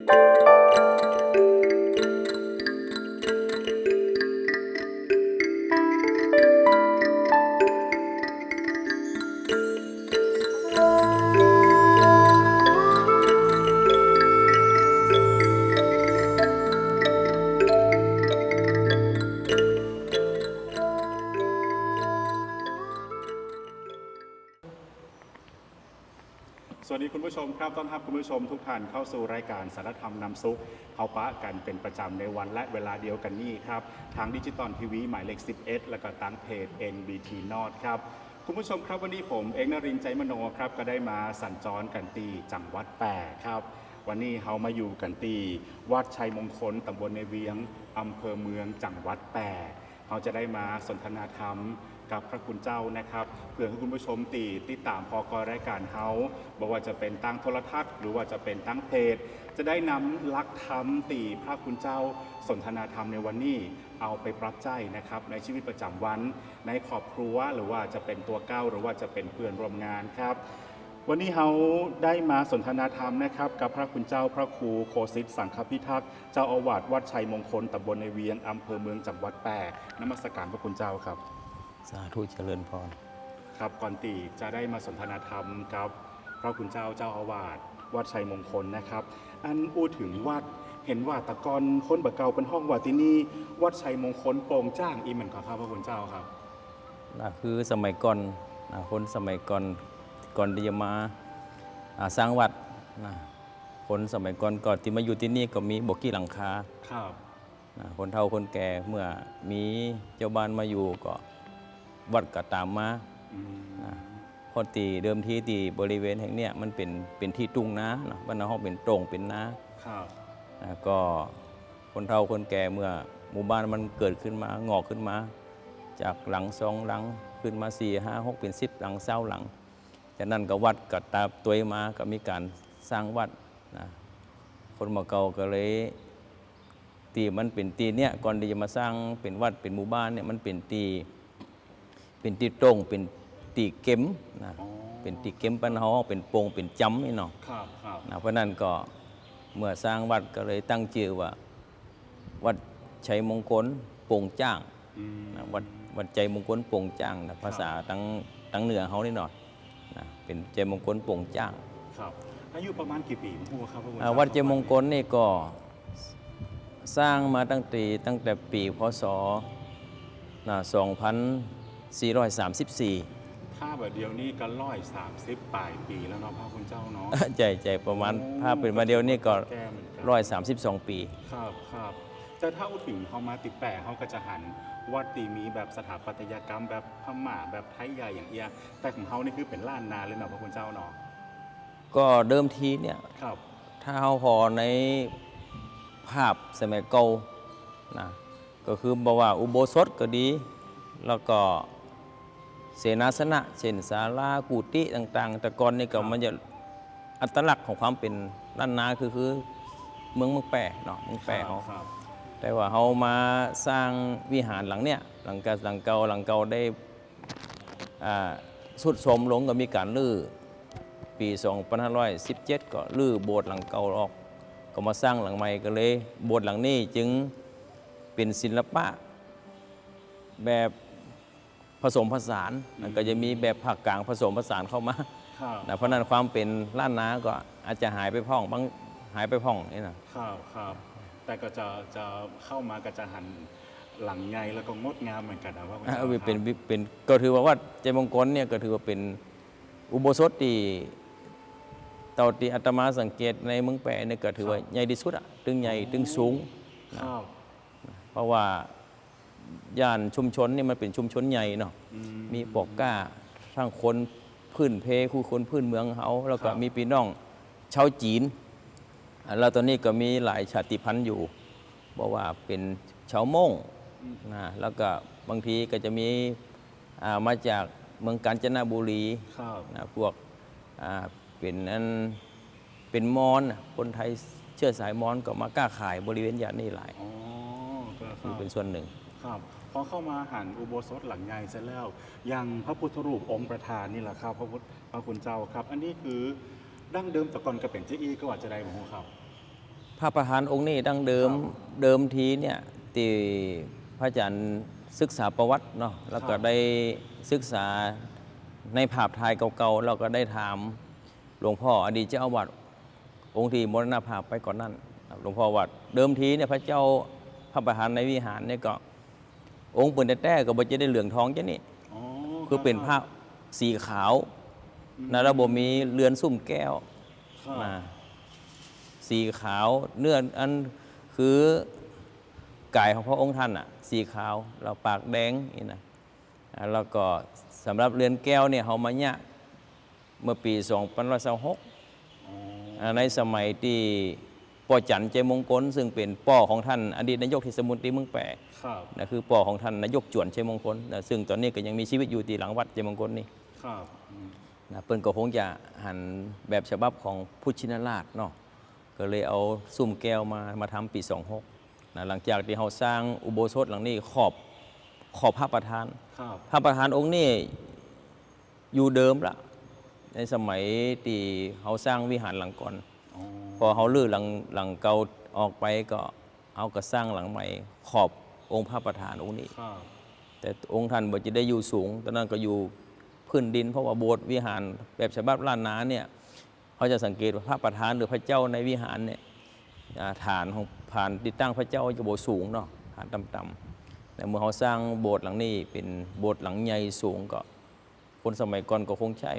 ส มครับต้อนรับคุณผู้ชมทุกท่านเข้าสู่รายการสารธรรมนำซุปเขาปะกันเป็นประจำในวันและเวลาเดียวกันนี่ครับ ทางดิจิตอลทีวีหมายเลข 11 แล้วก็ตั้งเพจ NBT n o r t ครับคุณผู้ชมครับวันนี้ผมเอกนรินใจมโนครับก็ได้มาสัญจรกันตีจังหวัดแปรครับ วันนี้เรามาอยู่กันตีวัดชัยมงคลตำบลในเวียงอำเภอเมืองจังหวัดแปรเราจะได้มาสนทนาธรรม กับพระคุณเจ้านะครับเพื่อให้คุณผู้ชมตีติดตามพอกรายการเฮาบอกว่าจะเป็นตั้งโทรทัศน์ หรือว่าจะเป็นตั้งเพจจะได้นำลักธรรมตีพระคุณเจ้า สนทนาธรรมในวันนี้เอาไปปรับใจนะครับในชีวิตประจำวัน ในครอบครัวหรือว่าจะเป็นตัวเก้าหรือว่าจะเป็นเพื่อนร่วมงานครับวันนี้เราได้มาสนทนาธรรมนะครับ กับพระคุณเจ้าพระครูโคสิตสังฆพิทักษ์เจ้าอาวาสวัดชัยมงคลตำบลในเวียงอำเภอเมืองจังหวัดแปรนมัสการพระคุณเจ้าครับ สาธุเจริญพร ครับก่อนตีจะได้มาสนทนาธรรมกับพระคุณเจ้าเจ้าอาวาสวัดชัยมงคลนะครับ อันพูดถึงวัดเห็นว่าแตะกอนคนบะเก่าเป็นห้องวัดที่นี่วัดชัยมงคลโปร่งจ้างอีเหมือนกับครับพระคุณเจ้าครับนะคือสมัยก่อนนะคนสมัยก่อนก่อนที่จะมาอ่าสร้างวัดนะคนสมัยก่อนก่อนที่มาอยู่ที่นี่ก็มีบกี้หลังคาครับนะคนเฒ่าคนแก่เมื่อมีเจ้าบ้านมาอยู่ก็ วัดก็ตามมาอืมนะเพอตีเดิมทีที่บริเวณแห่งเนี้ยมันเป็นเป็นที่ตุ้งนาเนาะบ้านนาห้องเป็นโตรงเป็นนาครับนะก็คนเฒ่าคนแก่เมื่อหมู่บ้านมันเกิดขึ้นมางอกขึ้นมา จากหลังสองหลังขึ้นมาสี่ห้าหกเป็นสิบหลังเศร้าหลังจากนั้นก็วัดกับตาตัวมาก็มีการสร้างวัดนะคนมาเก่าก็เลยตีมันเป็นตีเนี่ยก่อนที่จะมาสร้างเป็นวัดเป็นหมู่บ้านเนี่ยมันเป็นตี เป็นตีตรงเป็นตีเข็มนะอ๋อเป็นตีเข็มปันหอเป็นโปงเป็นจำนี่เนาะครับครับนะเพราะนั้นก็เมื่อสร้างวัดก็เลยตั้งชื่อว่า วัดชัยมงคลโป่งจ้างอืมนะวัดวัดใจมงคลโป่งจ้างนะภาษาตั้งตั้งเหนือเขานี่หน่อยนะเป็นใจมงคลโป่งจ้างครับอายุประมาณกี่ปีพูดครับพระคุณอ่าเจ้าวัดใจมงคลนี่ก็สร้างมาตั้งแต่ตั้งแต่ปีพศนะ 2434ถ้าแบบเดียวนี้ก็ร้อยสามสิบปลายปีแล้วเนาะพระคุณเจ้าเนาะ ใจใจประมาณภาพเป็นมาเดียวนี่ก็แก้เหมือนกัน ร้อยสามสิบสองปี ครับครับแต่ถ้าพูดถึงเขามาติดแปะเขาก็จะหันวัดตีมีแบบสถาปัตยกรรมแบบพม่าแบบไทยใหญ่อย่างเอียแต่ของเขานี่คือเป็นล้านนาเลยเนาะพระคุณเจ้าเนาะก็เดิมทีเนี่ย ครับ ถ้าเราพอในภาพสมัยเก่านะก็คือบอกว่าอุโบสถก็ดี แล้วก็ เสนาสนะเช่นศาลากุฏิต่างๆ แต่ก่อนนี่ก็มันจะอัตลักษณ์ของความเป็นล้านนาคือคือเมืองเมืองแปะเนาะเมืองแปะเขาครับแต่ว่าเขามาสร้างวิหารหลังเนี้ยหลังเก่าหลังเก่าหลังเก่าได้อ่าสุดโทรมลงก็มีการลื้อปี2517 ก็ลื้อโบสถ์หลังเก่าออก ก็มาสร้างหลังใหม่ก็เลย โบสถ์หลังนี้จึงเป็นศิลปะแบบ ผสมผสานมันก็จะมีแบบภาคกลางผสมผสานเข้ามาครับนะเพราะฉะนั้นความเป็นล้านนาก็อาจจะหายไปพ่องบางหายไปพ่องนี่นะครับครับ แต่ก็จะจะเข้ามาก็จะหันหลังไงแล้วก็งดงามเหมือนกันนะพระคุณอ่าเจ้าเป็นครับเป็นก็ถือว่าวัดใจมงคลเนี่ยก็ถือว่าเป็นอุโบสถที่เต่าที่อาตมาสังเกตในเมืองแปะเนี่ยก็ถือว่าใหญ่ที่สุดอะตึงใหญ่ตึงสูง ครับ เพราะว่า ย่านชุมชนนี่มันเป็นชุมชนใหญ่เนาะอืมีปอกกล้าทั้งคนพื้นเพคู่คนพื้นเมืองเขาแล้วก็มีพี่น้องชาวจีนอ่าแล้วตอนนี้ก็มีหลายชาติพันธุ์อยู่บอกว่าเป็นชาวม่งนะแล้วก็บางทีก็จะมีอ่ามาจากเมืองกาญจนบุรีครับนะพวกอ่าเป็นอันเป็นมอญน่ะคนไทยเชื้อสายมอญก็มาก้าขายบริเวณย่านนี้หลายอ๋อก็คนี่รับเป็นส่วนหนึ่ง ครับพอเข้ามาหันอุโบสถหลังใหญ่เสร็จแล้ว ยังพระพุทธรูปองค์ประธานนี่แหละครับพระพุทธพระคุณเจ้าครับ อันนี้คือดั้งเดิมแต่ก่อนก็เป็นเจ้าอีก็ว่าจะได้ผมครับ พระประธานองค์นี้ดั้งเดิมครับเดิมทีเนี่ยที่พระอาจารย์ศึกษาประวัติเนาะแล้วก็ครับได้ศึกษาในภาพถ่ายเก่าๆเราก็ได้ถามหลวงพ่ออดีตเจ้าอาวาสองค์ที่มรณภาพไปก่อนนั้นหลวงพ่อวัดเดิมทีเนี่ยพระเจ้าพระประธานในวิหารเนี่ยก็ องค์เปิ่นแต่แต่ก็บ่จะได้เหลืองทองจ้ะนี่อ๋อคือเป็นผ้าสีขาวนะแล้วบ่มีเรือนสุ่มแก้วครับนะสีขาวเนื้ออันคือกายของพระองค์ท่านอะ สีขาวเราปากแดงนี่นะอ่าแล้วก็สำหรับเรือนแก้วเนี่ยเขามาเนี่ยเมื่อปี2 5 2 6อ๋อในสมัยที่ ป่อจันทร์ใจมงคลซึ่งเป็นป่อของท่านอดีตนายกเทศมนตรีเมืองแปะครับนะคือป่อของท่านนายกจวนชัยมงคลนะซึ่งตอนนี้ก็ยังมีชีวิตอยู่ที่หลังวัดชัยมงคลนี่ครับอืมนะเปิ้นก็คงจะหันแบบฉบับของพุทธชินราชเนาะก็เลยเอาซุ่มแก้วมามาทำปี 26นะหลังจากที่เขาสร้างอุโบสถหลังนี้ขอบขอบพระประธานครับพระประธานองค์นี้อยู่เดิมละในสมัยที่เขาสร้างวิหารหลังก่อนอ๋อ พอเขาลื้อหลังหลังเก่าออกไปก็เอาก็สร้างหลังใหม่ขอบองค์พระประธานองค์นี้ครับแต่องค์ท่านบ่จะได้อยู่สูงตอนนั้นก็อยู่พื้นดิน เพราะว่าโบสถ์วิหารแบบฉบับล้านนาเนี่ยเขาจะสังเกตว่าพระประธานหรือพระเจ้าในวิหารเนี่ยอ่าฐานของผ่านติดตั้งพระเจ้าจะโบสถ์สูงเนาะฐานต่ำๆแต่เมื่อเขาสร้างโบสถ์หลังนี้เป็นโบสถ์หลังใหญ่สูงก็คนสมัยก่อนก็คงใช้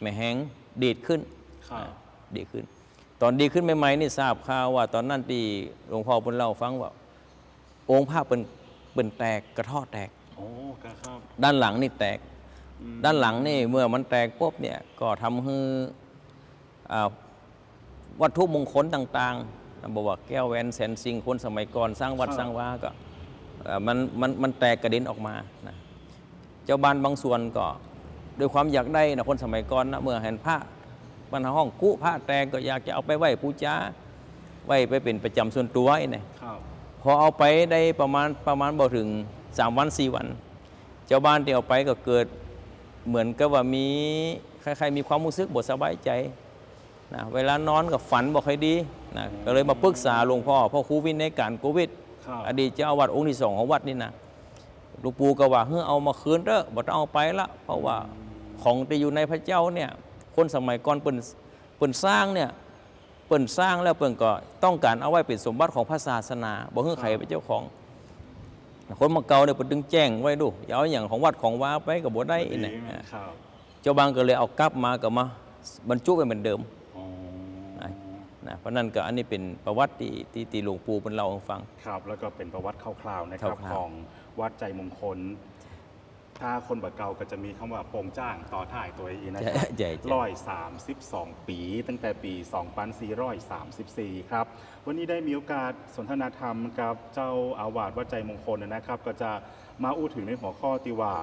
แม่แห้งดีดขึ้นครับอ่าดีขึ้น ตอนดีขึ้นใหม่ๆนี่ทราบข่าวว่า ตอนนั้นที่หลวงพ่อเพิ่นเล่าฟังว่า องค์พระเป็นเป็นแตกกระเทาะแตก โอ้ครับครับ ด้านหลังนี่แตก อืม ด้านหลังนี่เมื่อมันแตกปุ๊บเนี่ยก็ทำให้อ่าวัตถุมงคลต่างๆนะบอกว่าแก้วแหวนแสนสิงคนสมัยก่อนสร้างวัดสร้างวาก็เอ่อมันมันมันแตกกระเด็นออกมานะเจ้าบ้านบางส่วนก็ด้วยความอยากได้นะคนสมัยก่อนนะเมื่อเห็นพระ บรรหาห้องกุพระแตกก็อยากจะเอาไปไหว้ปูจาไหว้ไปเป็นประจำส่วนตัวไอ้เนี่ยครับพอเอาไปได้ประมาณประมาณบ่ถึง3วัน4วันเจ้าบ้านที่เอาไปก็เกิดเหมือนกับว่ามีใครๆมีความรู้สึกบ่สบายใจนะเวลานอนกับฝันบ่ค่อยดีนะก็เลยมาปรึกษาหลวงพ่อพ่อครูวินในการโควิดครับอดีตเจ้าอาวัดองค์ที่สองของวัดนี่นะหลูกปู่ก็ว่าเฮ้อเอามาคืนเด้อบ่ต้องเอาไปละเพราะว่าของที่อยู่ในพระเจ้าเนี่ย คนสมัยก่อนเปิ่นเปิ่นสร้างเนี่ยเปิ่นสร้างแล้วเปิ่นก็ต้องการเอาไว้เป็นสมบัติของพระศาสนาบ่ให้ใครเป็นเจ้าของ คนมาเก่าเนี่ยเปิ่นดึงแจ้งไว้ดูอย่าเอาอย่างของวัดของว้าไปก็บ่ได้ดีเนี่ยไหมครับเจ้าบางก็เลยเอากลับมาก็มาบรรจุไว้เหมือนเดิมอ๋อนะเพราะนั่นก็อันนี้เป็นประวัติที่ที่ที่หลวงปู่เพิ่นเล่าให้ฟัง ครับ แล้วก็เป็นประวัติคร่าวๆนะครับคร่าวๆของวัดใจมงคล ถ้าคนบักเก่าก็จะมีคำว่าโปงจ้างต่อถ่ายตัวเองนะคใช่รับใช่ใช่ร้อยสามสิบสองปี ตั้งแต่ปี2434ครับ วันนี้ได้มีโอกาสสนทนาธรรมกับเจ้าอาวาสวัดใจมงคลนะครับ ก็จะมาอู้ถึงในหัวข้อที่ว่า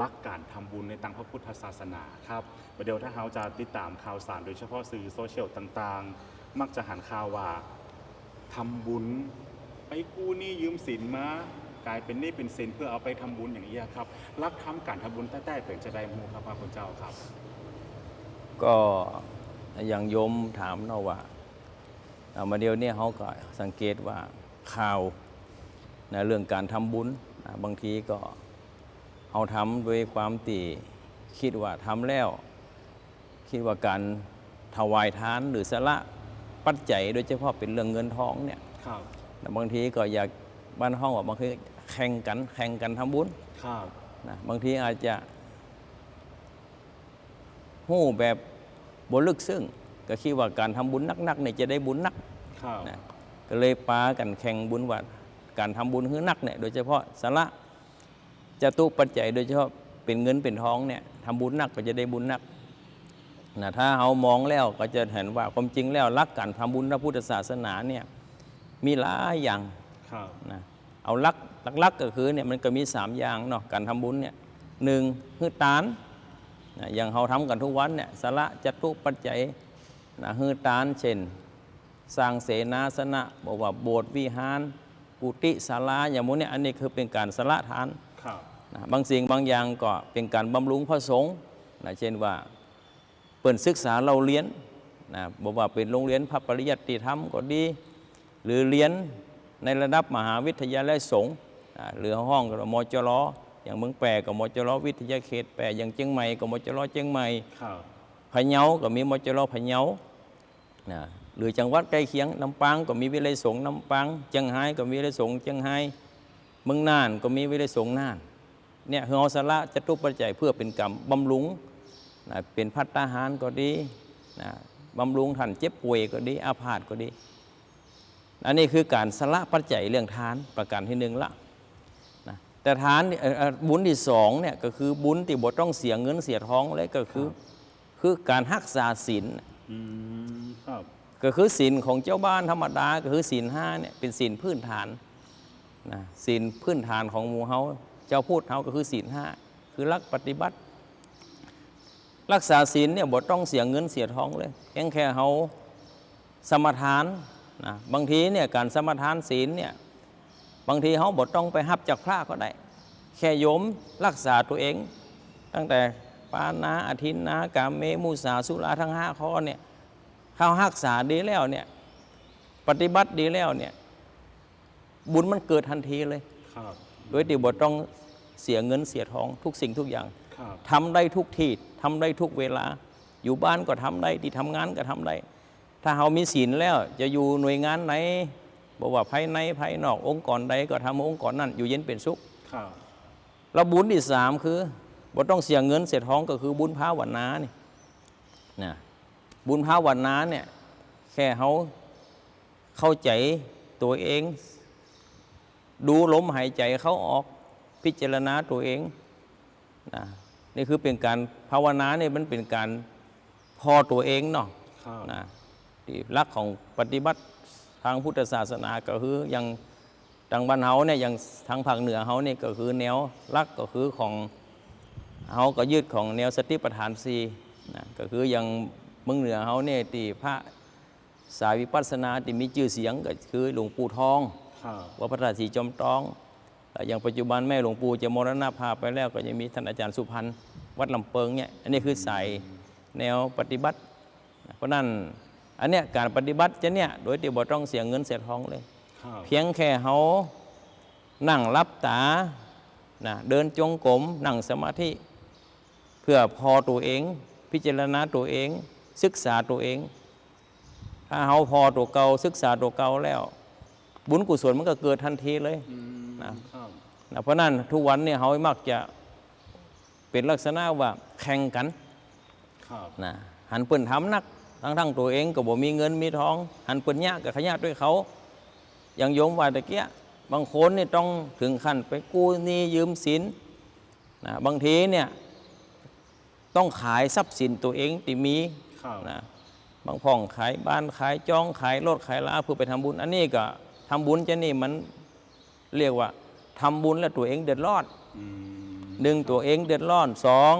รักการทำบุญในตังพระพุทธศาสนาครับประเดี๋ยวถ้าเราจะติดตามข่าวสารโดยเฉพาะสื่อโซเชียลต่างๆ มักจะหันข่าวว่าทำบุญไปกู้หนี้ยืมสินมา กลายเป็นหนี้เป็นสินเพื่อเอาไปทำบุญอย่างนี้ยครับรักทำการทำบุญแต่แต่เป็นจะได้มูครับพระคุณเจ้าครับ ก็อย่างโยมถามเนาะว่าเอามาเดียวเนี่ยเขาก็สังเกตว่าข่าวนะเรื่องการทำบุญนะบางทีก็เอาทำด้วยความตีคิดว่าทำแล้ว คิดว่าการถวายทานหรือสละปัจจัยโดยเฉพาะเป็นเรื่องเงินทองเนี่ย ครับนะบางทีก็อยากบ้านห้องว่าบางที แข่งกัน แข่งกันทำบุญครับนะบางทีอาจจะหู้แบบบลึกซึ้งก็คิดว่าการทำบุญนักๆเนี่ยจะได้บุญนักครับนะก็เลยปากันแข่งบุญว่าการทำบุญคือนักเนี่ยโดยเฉพาะสาระจะตุปัจจัยโดยเฉพาะเป็นเงินเป็นทองเนี่ยทำบุญนักก็จะได้บุญนักนะถ้าเรามองแล้วก็จะเห็นว่าความจริงแล้วรักการทำบุญพระพุทธศาสนาเนี่ยมีหลายอย่างครับนะ เอาลักลักๆก็คือเนี่ยมันก็มี 3 อย่างเนาะการทำบุญเนี่ยหนึ่งคือตานนะอย่างเราทำกันทุกวันเนี่ยสละจัตุปัจจัยนะคือตานเช่น สร้างเสนาสนะบอกว่าโบสถ์วิหาร กุฏิศาลาอย่างโมเนี่ยอันนี้คือเป็นการสละทานครับนะบางสิ่งบางอย่างก็เป็นการบำรุงพระสงฆ์นะเช่นว่าเปิ่นศึกษาเราเรียนนะบอกว่าเป็นโรงเรียนพระปริยัติธรรมก็ดี หรือเรียน ในระดับมหาวิทยาลัยสงฆ์อ่าหรือห้องก็มจรอย่างเมืองแปรก็มจรวิทยาเขตแปรอย่างเชียงใหม่ก็มจรเชียงใหม่ครับพะเยาก็มีมจรพะเยานะหรือจังหวัดใกล้เคียงลำปางก็มีวิเลยสงฆ์ลำปางเชียงรายก็มีวิเลยสงฆ์เชียงรายเมืองน่านก็มีวิเลยสงฆ์น่านเนี่ยคือเอาสาระจะตุปัจจัยเพื่อเป็นกรรมบำรุงนะเป็นพัตตาหารก็ดีนะบำรุงท่านเจ็บป่วยก็ดีอาพาธก็ดี อันนี้คือการสละปัจจัยเรื่องทานประการที่หนึ่งละนะแต่ทานเอ่อเอ่อบุญที่สองเนี่ยก็คือบุญที่บ่ต้องเสียเงินเสียทองเลยก็คือคือการรักษาศีลอืมครับก็คือศีลของเจ้าบ้านธรรมดาก็คือศีลห้าเนี่ยเป็นศีลพื้นฐานนะศีลพื้นฐานของหมู่เฮาเจ้าพูดเฮาก็คือศีลห้าคือรักปฏิบัติ รักษาศีลเนี่ยบ่ต้องเสียเงินเสียทองเลยเพียงแค่เฮาสมทาน นะบางทีเนี่ยการสมทานศีลเนี่ยบางทีเฮาบ่ต้องไปหับจากพระก็ได้ แค่โยมรักษาตัวเอง ตั้งแต่ปานาอาทินนากามเมมุสาสุราทั้งห้าข้อเนี่ยเขารักษาดีแล้วเนี่ยปฏิบัติดีแล้วเนี่ยบุญมันเกิดทันทีเลยครับโดยที่บ่ต้องเสียเงินเสียทองทุกสิ่งทุกอย่างครับทำได้ทุกที่ทำได้ทุกเวลา อยู่บ้านก็ทำได้ที่ทำงานก็ทำได้ ถ้าเรามีศีลแล้วจะอยู่หน่วยงานไหนบอกว่าภายในภายนอกองค์กรใดก็ทำองค์กรนั้นอยู่เย็นเป็นสุขครับแล้วบุญที่สามคือบ่ต้องเสียเงินเสียทองก็คือบุญภาวนานี่นะบุญภาวนาเนี่ยแค่เขาเข้าใจตัวเอง ดูลมหายใจเขาออกพิจารณาตัวเองนะนี่คือเป็นการภาวนาเนี่ยมันเป็นการพอตัวเองเนาะครับนะที่ หลักของปฏิบัติทางพุทธศาสนาก็คืออย่างทางบ้านเฮาเนี่ยอย่างทางภาคเหนือเฮาเนี่ยก็คือแนวลักก็คือของเฮาก็ยึดของแนวสติปัฏฐานสีนะก็คืออย่างเมืองเหนือเฮาเนี่ยที่พระสายวิปัสสนาที่มีชื่อเสียงก็คือหลวงปู่ทองวัดพระธาตุสีจอมตองแต่อย่างปัจจุบันแม่หลวงปู่จะมรณภาพไปแล้วก็ยังมีท่านอาจารย์สุพรรณวัดลำเปิงเนี่ยอันนี้คือสายแนวปฏิบัติ เพราะนั้น อันเนี้ยการปฏิบัติจะเนี่ยโดยที่บ่ต้องเสียเงินเสียทองเลยครับเพียงแค่เขานั่งรับตานะเดินจงกรมนั่งสมาธิ เพื่อพอตัวเอง พิจารณาตัวเอง ศึกษาตัวเอง ถ้าเขาพอตัวเก่าศึกษาตัวเก่าแล้ว บุญกุศลมันก็เกิดทันทีเลยอืมนะครับนะเพราะนั้นทุกวันเนี่ยเขามักจะเป็นลักษณะว่าแข่งกันครับนะหันเปิ่นทำนัก ทั้งทั้งๆตัวเองก็บ่มีเงินมีทอง หันเปิ่นยากกับขยะด้วยเขา อย่างโยมว่าตะเกียบางคนนี่ต้องถึงขั้นไปกู้หนี้ยืมสินนะบางทีเนี่ยต้องขายทรัพย์สินตัวเองที่มีครับนะบางพ่องขายบ้านขายจองขายรถขายลาเพื่อไปทำบุญ อันนี้ก็ทำบุญจะนี่มันเรียกว่าทำบุญแล้วตัวเองเดือดร้อนอืมหนึ่งตัวเองเดือดร้อนสอง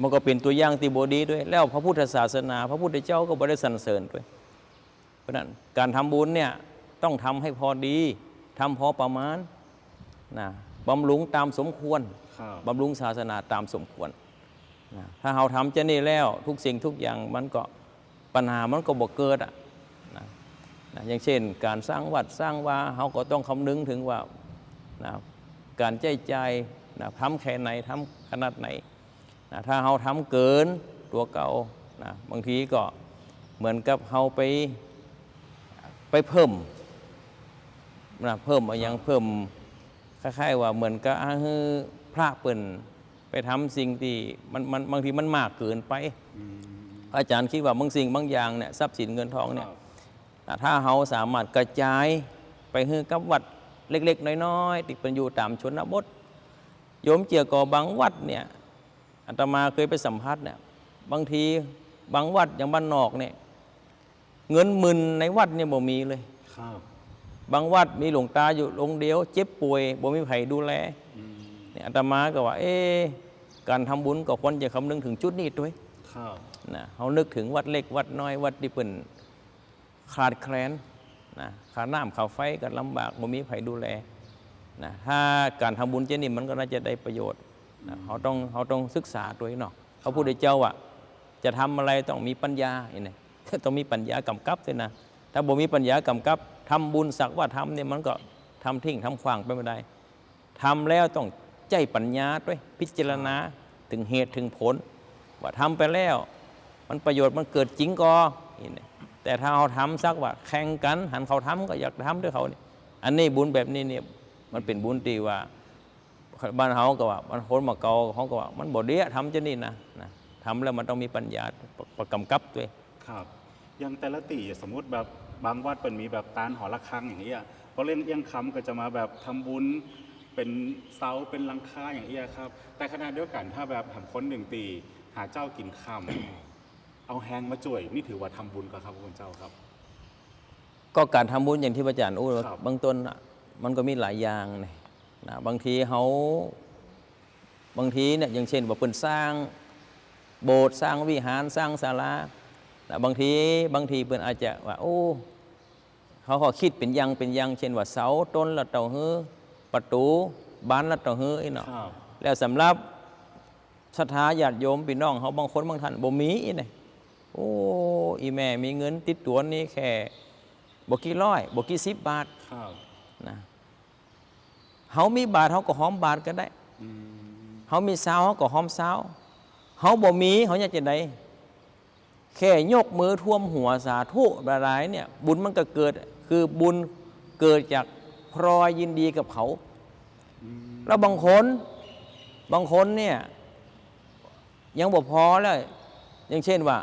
มันก็เป็นตัวอย่างที่บดีด้วย แล้วพระพุทธศาสนา พระพุทธเจ้าก็บริสรรเสริญด้วย เพราะฉะนั้นการทำบุญเนี่ยต้องทำให้พอดีทำพอประมาณนะบำรุงตามสมควรครับบำรุงศาสนาตามสมควรนะถ้าเราทำจะนี่แล้วทุกสิ่งทุกอย่างมันก็ปัญหามันก็บ่เกิดอะนะนะอย่างเช่น การสร้างวัดสร้างวาเราก็ต้องคำนึงถึงว่านะการใจใจายนะทำแค่ไหนทำขนาดไหน นะถ้าเราทำเกินตัวเก่านะบางทีก็เหมือนกับเราไปไปเพิ่มนะเพิ่มอะไรอย่างเพิ่มคล้ายๆว่าเหมือนกับให้พระเปิ่นไปทำสิ่งที่มันมันบางทีมันมากเกินไปอืมอาจารย์คิดว่าบางสิ่งบางอย่างเนี่ยทรัพย์สินเงินทองเนี่ยครับแต่ถ้าเราสามารถกระจายไปให้กับวัดเล็ก ๆ น้อยๆที่เป็นอยู่ตามชนบทโยมเจียกอบางวัดเนี่ย อาตมาเคยไปสัมภาษณ์เนี่ยบางทีบางวัดอย่างบ้านนอกเนี่ยเงินหมื่นในวัดเนี่ยบ่มีเลยครับบางวัดมีหลวงตาอยู่องค์เดียว เจ็บป่วยบ่มีไผดูแลอืมเนี่ยอาตมาก็ว่า เอ๊ะการทำบุญก็ควรจะคำนึงถึงจุดนี้ด้วยครับนะเขานึกถึงวัดเล็กวัดน้อยวัดที่เปิ่นขาดแคลนนะขาดน้ำขาดไฟก็ลำบากบ่มีไผดูแลนะถ้าการทำบุญเจนี่มันก็น่าจะได้ประโยชน์นะ เขาต้องเขาต้องศึกษาตัวเองเนาะพระพุทธเจ้าอะจะทำอะไรต้องมีปัญญาเห็นไหมต้องมีปัญญากำกับด้วยนะ ถ้าบ่มีปัญญากำกับทำบุญสักว่าทำเนี่ยมันก็ทำทิ้งทำขวางไปไม่ได้ทำแล้วต้องใจปัญญาด้วยพิจารณาถึงเหตุถึงผล ว่าทำไปแล้ว มันประโยชน์มันเกิดจริงก็เห็นไหมแต่ถ้าเราทำสักว่าแข่งกัน หันเขาทำก็อยากทำด้วยเขาเนี่ยอันนี้บุญแบบนี้เนี่ยมันเป็นบุญที่ว่า บ้านเขาก็ว่า มันคนมาเกาเขาก็ว่า มันบ่เดียทำจะนี่นะนะทำแล้วมันต้องมีปัญญาประประกำกับด้วยครับอยังแต่ละตีสมมุติแบบบางวัดเป็นมีแบบตานหอระฆังอย่างเงี้ยพอเล่นเอียงคำก็จะมาแบบทำบุญเป็นเสาเป็นหลังคาอย่างเงี้ยครับ แต่ขณะเดียวกันถ้าแบบทำคนหนึ่งตีหาเจ้ากินคำเอาแหงมาจ่วยนี่ถือว่าทำบุญก็ครับคุณเจ้าครับ ก็การทำบุญอย่างที่พระอาจารย์อู้ครับบางต้นน่ะมันก็มีหลายอย่างนะ นะบางทีเขาบางทีเนี่ยอย่างเช่นว่าเป็นสร้างโบสถ์สร้างวิหารสร้างศาลานะบางทีบางทีเพิ่นอาจจะว่าโอ้เขาก็คิดเป็นอยังเป็นอยัง เช่นว่าเสาต้นละเต่าฮื้อประตูบานละเต่าฮื้อไอ้เนาะครับแล้วสำหรับศรัทธาญาติโยมพี่น้องเขาบางคนบางท่านบ่มีนี่โอ้อีแม่มีเงินติดตัวนี่แค่บ่กี่ร้อยบ่กี่สิบบาทครับนะ เฮามีบาทเฮาก็หอมบาทก็ได้อืมเฮามีซาวเฮาก็หอมซาวเฮาบ่มีเฮาอยากจะได้แค่ยกมือท่วมหัวสาธุหลายๆเนี่ย บุญมันก็เกิด คือบุญเกิดจากพรอยยินดีกับเขาอืมแล้วบางคนบางคนเนี่ย ยังบ่พอแล้วอย่างเช่นว่า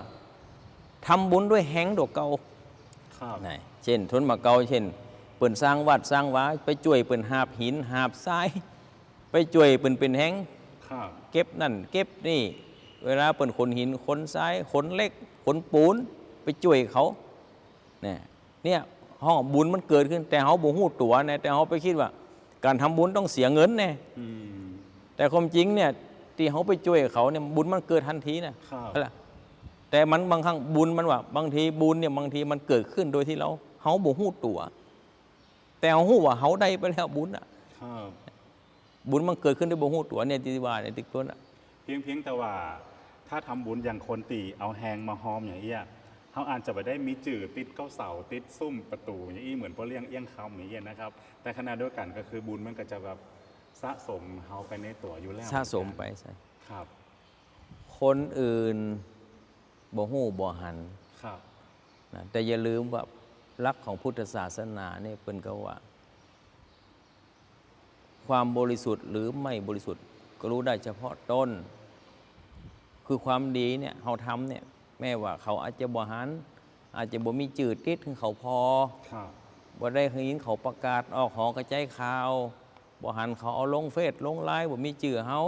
ทำบุญด้วยแหงดอกเกาครับไหนเช่นทุนมาเกาเช่น เปิ่นสร้างวัดสร้างวาไปช่วยเปิ่นหาบหินหาบทราย ไปช่วยเปิ่นเป็นแหงครับเก็บนั่นเก็บนี่ เวลาเปิ่นขนหินขนทรายขนเหล็กขนปูน ไปช่วยเขาเนี่ยเนี่ยห้องบุญมันเกิดขึ้น แต่เขาบ่ฮู้ตัวนะแต่เขาไปคิดว่า การทำบุญต้องเสียเงินแน่อืมแต่ความจริงเนี่ยที่เขาไปช่วยเขาเนี่ยบุญมันเกิดทันทีนะครับนั่นแหละแต่มันบางครั้งบุญมันว่า บางทีบุญเนี่ยบางทีมันเกิดขึ้นโดยที่เราเขาบ่ฮู้ตัว แต่เขาฮู้ว่าเขาได้ไปแล้วบุญอะครับบุญมันเกิดขึ้นด้วยบ่ฮู้ตัวเนี่ยที่ว่าเนี่ยติดตัวน่ะเพียงเพียงแต่ว่าถ้าทำบุญอย่างคนตีเอาแหงมาหอมอย่างเอี้ยเขาอาจจะไปได้มีจื่อติดเก้าเสาติดซุ่มประตูอย่างอี้เหมือนพวกเลี้ยงเอี้ยงคำอย่างเงี้ยนะครับ แต่ขณะเดียวกันก็คือบุญมันก็จะแบบสะสมเฮาไปในตัวอยู่แล้วสะสมไปใส่ครับ คนอื่นบ่ฮู้บ่หันครับนะแต่อย่าลืมว่า ลักของพุทธศาสนาเนี่ยเพิ่นก็ว่า ความบริสุทธิ์หรือไม่บริสุทธิ์ก็รู้ได้เฉพาะต้น คือความดีเนี่ยเขาทำเนี่ยแม้ว่าเขาอาจจะบ่หันอาจจะบ่มีจืดติดถึงเขาพอครับบ่ได้เคยยินเขาประกาศออกหอกระจายข่าวบ่หันเขาเอาลงเฟซลงไลน์บ่มีจื่อเฮา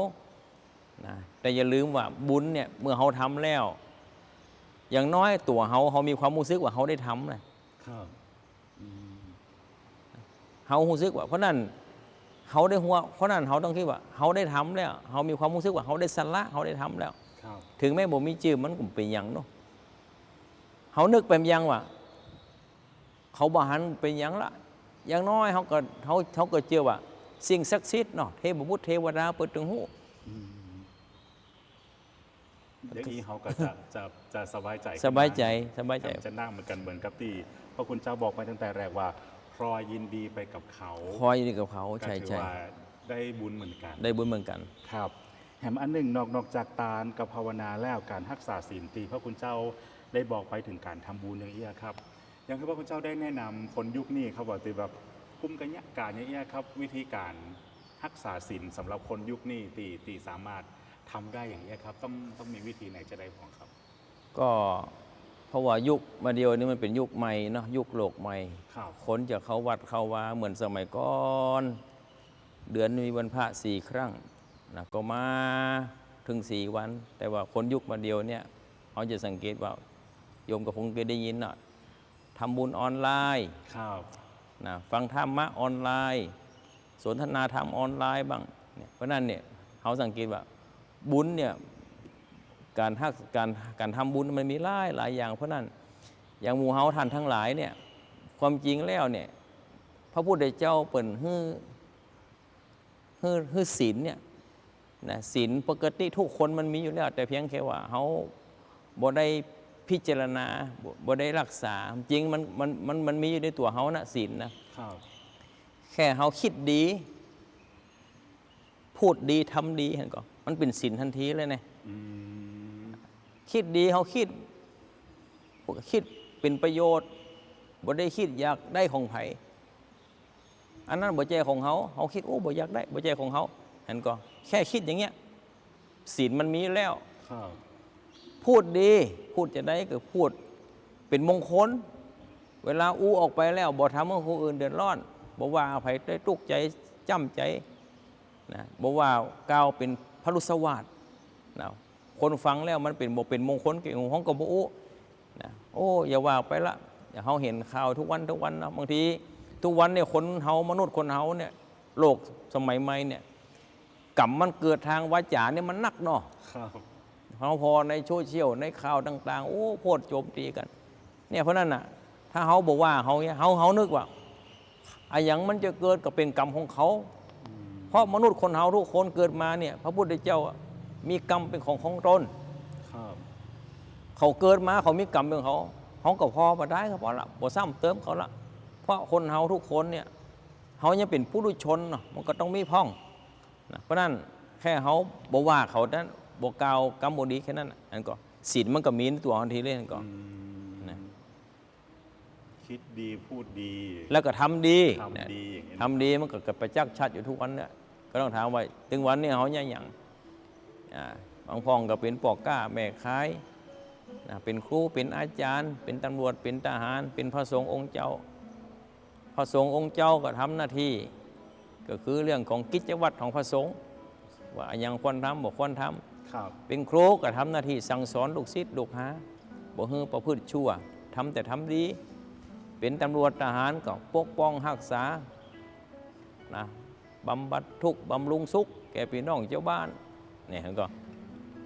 นะแต่อย่าลืมว่าบุญเนี่ยเมื่อเขาทำแล้ว อย่างน้อยตัวเฮาเฮามีความรู้สึกว่าเฮาได้ทำนะครับอืม เฮารู้สึกว่า เพราะนั้นเฮาได้หัวเพราะนั้นเฮาต้องคิดว่าเฮาได้ทำแล้วเฮามีความรู้สึกว่าเฮาได้สละเฮาได้ทำแล้วครับถึงแม้บ่มีจื่อมันก็เป็นหยังเนาะเฮานึกเป็นหยังว่า เขาบ่หันเป็นหยังละอย่างน้อยเขาก็เขาเขาก็เชื่อว่า สิ่งศักดิ์สิทธิ์เนาะเทพบุตรเทวดาเปิดถึงหู้ อืมเดี๋ยวนี้เขาก็จะจะจะสบายใจขึ้นสบายใจสบายใจจะนั่งเหมือนกันเหมือนกับที่พระคุณเจ้าบอกไปตั้งแต่แรกว่าพรอยยินดีไปกับเขาคอยอยู่กับเขาใช่ถือใช่ว่าได้บุญเหมือนกัน ได้บุญเหมือนกันครับแถมอันหนึ่งนอกนอกจากตาลกับภาวนาแล้วการรักษาศีลตีพระคุณเจ้าได้บอกไปถึงการทำบุญอย่างเอี้ยครับอย่างที่พระคุณเจ้าได้แนะนำคนยุคนี้เขาบอกตีแบบกุ้มกันยะการอย่างเอี้ยครับ วิธีการรักษาศีลสำหรับคนยุคนี้ตีตีสามารถ ทำได้อย่างเอี้ยครับ ต้องต้องมีวิธีไหนจะได้ของครับ ก็เพราะว่ายุคมาเดียวนี้มันเป็นยุคใหม่เนาะยุคโลกใหม่ครับคนจะเข้าวัดเข้าวาเหมือนสมัยก่อนเดือนมีวันพระสี่ครั้งนะก็มาถึงสี่วัน แต่ว่าคนยุคมาเดียวเนี่ยเขาจะสังเกตว่าโยมก็คงเคยได้ยินนะทำบุญออนไลน์ครับนะฟังธรรมะออนไลน์ สนทนาธรรมออนไลน์บ้างเนี่ยเพราะนั้นเนี่ยเขาสังเกตว่า บุญเนี่ยการทักการการทำบุญมันมีหลายหลายอย่างเพราะนั้นอย่างหมู่เฮาท่านทั้งหลายเนี่ยความจริงแล้วเนี่ยพระพุทธเจ้าเปิ่นฮื้อฮื้อฮื้อศีลเนี่ยนะศีลปกติทุกคนมันมีอยู่แล้ว แต่เพียงแค่ว่าเขาบ่ได้พิจารณาบ่บ่ได้รักษา จริงมันมันมันมันมีอยู่ในตัวเฮานะศีลนะครับแค่เฮาคิดดี พูดดีทำดีเห็นก็ มันเป็นศีลทันทีเลยเนี่ยอืมคิดดีเขาคิดคิดเป็นประโยชน์บ่ได้คิดอยากได้ของไผอันนั้นบ่ใจของเขาเขาคิดโอ้บ่อยากได้บ่ใจของเขาเห็นก็แค่คิดอย่างเงี้ยศีลมันมีแล้วครับพูดดี พูดจะได้ก็พูดเป็นมงคล เวลาอู้ออกไปแล้วบ่ทำให้คนอื่นเดือดร้อนบ่ว่าไผได้ตุกใจจ้ำใจนะบ่ว่ากล่าวเป็น พรุสวาสนะคนฟังแล้วมันเป็นบ่เป็นมงคลเก่งของก็บ่อู้นะโอ้อย่าว่าไปละอย่าเฮาเห็นข่าวทุกวันทุกวันนะบางทีทุกวันเนี่ยคนเฮามนุษย์คนเฮาเนี่ยโลกสมัยใหม่เนี่ยกรรมมันเกิดทางวาจาเนี่ยมันหนักเนาะครับเขาพอในโซเชียลในข่าวต่าง ๆ โอ้โพดโจมตีกัน เนี่ยเพราะนั้นน่ะ ถ้าเขาบอกว่าเขาเนี่ยเขาเขานึกว่าไอ้หยังมันจะเกิดก็เป็นกรรมของเขา เพราะมนุษย์คนเขาทุกคนเกิดมาเนี่ย พระพุทธเจ้าอะมีกรรมเป็นของของตนครับเขาเกิดมาเขามีกรรมเป็นของเขาเขาก็พอมาได้ก็พอละบ่ซ้ำเติมเขาละ เพราะคนเขาทุกคนเนี่ยเขายังเป็นผู้ดุชนเนาะมันก็ต้องมีพ่องนะเพราะนั้นแค่เขาบอกว่าเขานั้นบอกกล่าวกรรมบดีแค่นั้นน่ะอันก็ศีลมันก็มีในตัวทันทีเลยอันก็อืมนะคิดดีพูดดี แล้วก็ทำดีทำนะดีอย่างนี้ทำดีมันก็เกิดประจักษ์ชัดอยู่ทุกวันเนี่ย ก็ต้องถามว่าถึงวันนี้เขาเนี่ยอย่างอ่าบางพองก็เป็นปอกก้าแม่ค้ายนะเป็นครูเป็นอาจารย์ เป็นตำรวจเป็นทหาร เป็นพระสงฆ์องค์เจ้า พระสงฆ์องค์เจ้าก็ทำหน้าที่ ก็คือเรื่องของกิจวัตรของพระสงฆ์ว่าอย่างควรทำบอกควรทำครับเป็นครูก็ทำหน้าที่สั่งสอนลูกศิษย์ลูกหาบ่ฮือประพฤติชั่วทำแต่ทำดี เป็นตำรวจทหารก็ปกป้องรักษานะ บำบัดทุกข์บำรุงสุข แก่พี่น้องเจ้าบ้านเนี่ยเห็นก็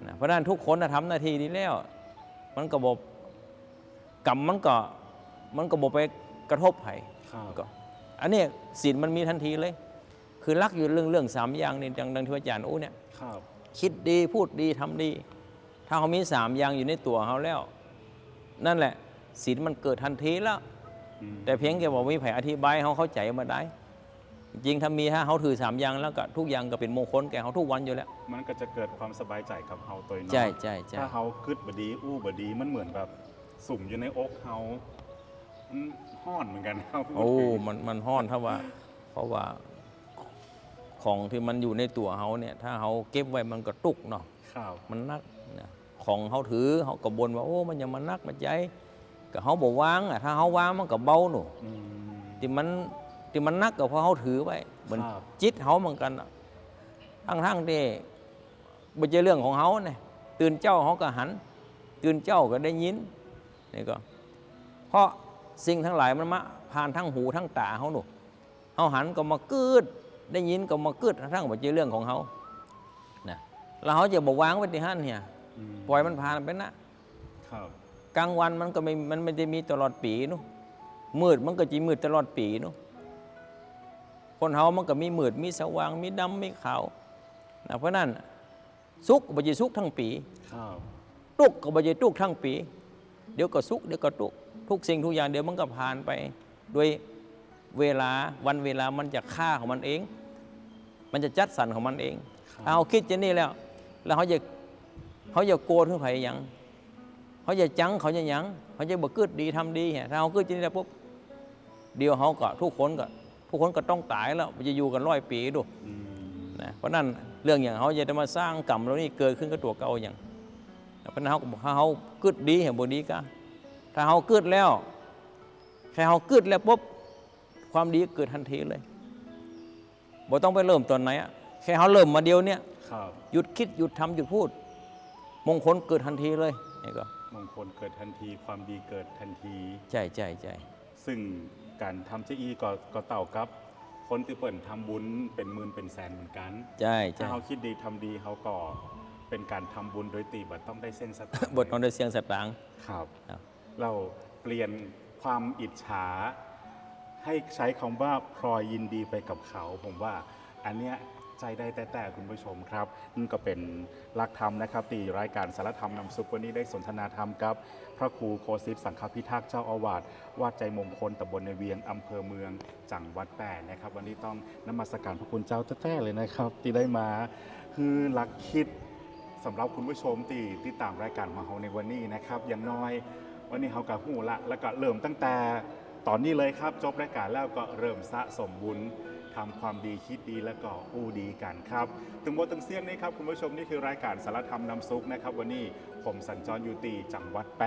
นะเพราะฉะนั้นทุกคนน่ะทำหน้าที่นี้แล้ว มันก็บอกกรรมมันก็มันก็บอกไปกระทบไผครับก็อันนี้ศีลมันมีทันทีเลย คือรักอยู่เรื่องเรื่องสามอย่างนี่ดังดังที่อาจารย์อู้เนี่ยครับคิดดีพูดดีทำดี ถ้าเขามีสามอย่างอยู่ในตัวเขาแล้ว นั่นแหละศีลมันเกิดทันทีแล้วอืมแต่เพียงแค่บอกมีแผอธิบายให้เขาเข้าใจมาได้ จริงถ้ามีถ้าเขาถือสามอย่างแล้วก็ทุกอย่างก็เป็นมงคลแก่เขาทุกวันอยู่แล้ว มันก็จะเกิดความสบายใจกับเฮาตัวเนาะใช่ใช่ใช่ถ้าเฮาคืดบดี อู้บดีมันเหมือนแบบสุ่มอยู่ในอกเฮามันห้อนเหมือนกันครับโอ้มันมันห้อนถ้าว่า เพราะว่าของที่มันอยู่ในตัวเขาเนี่ย ถ้าเขาเก็บไว้มันก็ตุกเนาะครับมันนักนะของเขาถือเขาก็บนว่าโอ้มันยังมันนักมันใจก็เขาบอกวางอะถ้าเขาวางมันก็เบาหนูอืมที่มัน ที่มันนักก็เพราะเขาถือไว้เหมือนครับจิตเขาเหมือนกันอะทั้งทั้งๆที่ไม่ใช่เรื่องของเขาเนี่ยตื่นเจ้าเขาก็หัน ตื่นเจ้าก็ได้ยินนี่ก็ เพราะสิ่งทั้งหลายมันมาผ่านทั้งหูทั้งตาเขาหนูเขาหันก็มากืดได้ยินก็มากืดทั้งๆไม่ใช่เรื่องของเขานะแล้วเขาจะบอกวางไว้ที่หันเนี่ยอืมปล่อยมันผ่านไปนะ ครับกลางวันมันก็ไม่มันไม่ได้มีตลอดปีเนุมืดมันก็จีมืดตลอดปีเนุ คนเฮามันก็มีมืดมีสว่างมีดำมีขาวนะเพราะนั้นสุขก็บ่ใช่สุขทั้งปีครับทุกข์ก็บ่ใช่ทุกข์ทั้งปี เดี๋ยวก็สุขเดี๋ยวก็ทุกข์ทุกสิ่งทุกอย่างเดี๋ยวมันก็ผ่านไปโดยเวลาวันเวลามันจะค่าของมันเอง มันจะจัดสรรของมันเองครับถ้าเขาคิดจะนี่แล้ว แล้วเขาจะเขาจะโกรธขึ้นไผหยังเขาจะจังเขาจะหยังเขาจะบอกกึดดีทำดีเนี่ยถ้าเขากึดจริงแล้วปุ๊บเดียวเขาก็ทุกคนก็ ทุกคนก็ต้องตายแล้วมันจะอยู่กันร้อยปีดูอืมนะเพราะนั้นเรื่องอย่างเขาจะมาสร้างกรรมแล้วนี่เกิดขึ้นกับตัวเก่าอย่างเพราะนั้นเขาก็บอกถ้าเขากึดดีเห็นบดีก็ถ้าเขากึดแล้วแค่เขากึดแล้วปุ๊บความดีเกิดทันทีเลยบ่ต้องไปเริ่มตอนไหนอะแค่เขาเริ่มมาเดียวเนี่ยครับหยุดคิดหยุดทำหยุดพูด มงคลเกิดทันทีเลยนี่ก็มงคลเกิดทันทีความดีเกิดทันทีใช่ใช่ใช่ซึ่ง การทำเจอีก็ก็เต่ากับ คนที่เปิ่นทำบุญเป็นหมื่นเป็นแสนเหมือนกันใช่ถ้าใช่เขาคิดดีทำดีเขาก็เป็นการทำบุญโดยตีบัตต้องได้เส้นสตางค์บทนอนด้วยเสียงสตางค์ครับ ครับ เราเปลี่ยนความอิจฉา ให้ใช้คำว่าพลอยยินดีไปกับเขา ผมว่าอันเนี้ย ใจได้แต่แต่คุณผู้ชมครับนั่นก็เป็นหลักธรรมนะครับตีรายการสารธรรมนำสุขวันนี้ได้สนทนาธรรมกับ พระครูโคสิทสังฆพิทักษ์เจ้าอาวาสวัดใจมงคลตำบลในเวียงอำเภอเมืองจังหวัดแปดนะครับ วันนี้ต้องนมัสการพระคุณเจ้าแท้ๆเลยนะครับที่ได้มาคือหลักคิดสำหรับคุณผู้ชมที่ติดตามรายการของเราในวันนี้นะครับ อย่างน้อยวันนี้เขากับหูละแล้วก็เริ่มตั้งแต่ตอนนี้เลยครับ จบรายการแล้วก็เริ่มสะสมบุญ ทำความดีคิดดีแล้วก็อู้ดีกันครับถึงบทถึงเสียงนี้ครับคุณผู้ชมนี่คือรายการสารธรรมนำซุกนะครับวันนี้ผมสัญจรยูตีจังหวัดแปร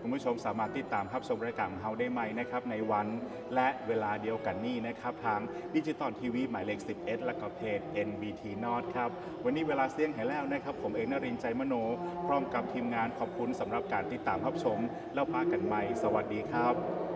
คุณผู้ชมสามารถติดตามรับชมรายการของเราได้ไหมนะครับในวันและเวลาเดียวกันนี้นะครับทางดิจิตอลทีวีหมายเลข 11 และก็เพจ NBT n o r t ครับวันนี้เวลาเสียงให้แล้วนะครับผมเอกนรินใจมโน พร้อมกับทีมงานขอบคุณสำหรับการติดตามรับชม แล้วพากันใหม่ สวัสดีครับ